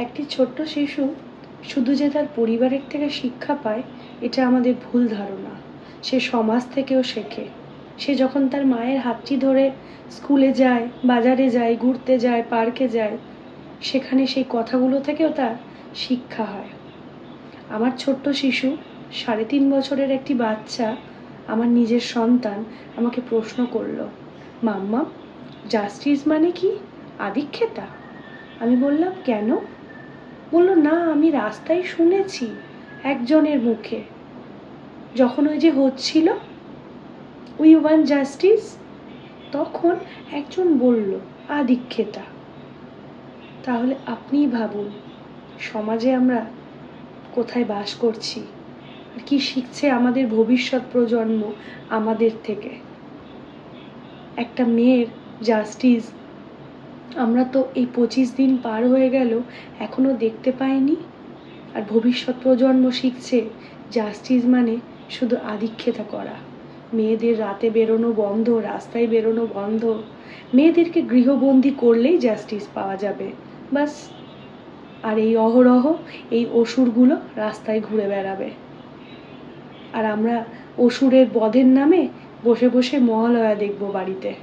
একটি ছোট্ট শিশু শুধু যে তার পরিবারের থেকে শিক্ষা পায়, এটা আমাদের ভুল ধারণা। সে সমাজ থেকেও শেখে। সে যখন তার মায়ের হাতটি ধরে স্কুলে যায়, বাজারে যায়, ঘুরতে যায়, পার্কে যায়, সেখানে সেই কথাগুলো থেকেও তার শিক্ষা হয়। আমার ছোট্ট শিশু সাড়ে তিন বছরের একটি বাচ্চা, আমার নিজের সন্তান, আমাকে প্রশ্ন করল, মাম্মা, জাস্টিস মানে কি? আদিক্ষেতা? আমি বললাম, কেন? বলল, না, আমি রাস্তায় শুনেছি একজনের মুখে। যখন ওই যে হচ্ছিল, উই ওয়ান জাস্টিস, তখন একজন বলল, আদিক্ষেতা, তাহলে আপনিই ভাবুন, সমাজে আমরা কোথায় বাস করছি? আর কি শিখছে আমাদের ভবিষ্যৎ প্রজন্ম আমাদের থেকে? একটা মেয়ের জাস্টিস আমরা তো এই পঁচিশ দিন পার হয়ে গেল এখনও দেখতে পাইনি। আর ভবিষ্যৎ প্রজন্ম শিখছে জাস্টিস মানে শুধু আদিক্ষেতা করা। মেয়েদের রাতে বেরোনো বন্ধ, রাস্তায় বেরোনো বন্ধ। মেয়েদেরকে গৃহবন্দী করলেই জাস্টিস পাওয়া যাবে। বাস আর এই অহরহ, এই অসুরগুলো রাস্তায় ঘুরে বেড়াবে। আর আমরা অসুরের বধের নামে বসে বসে মহালয়া দেখব বাড়িতে।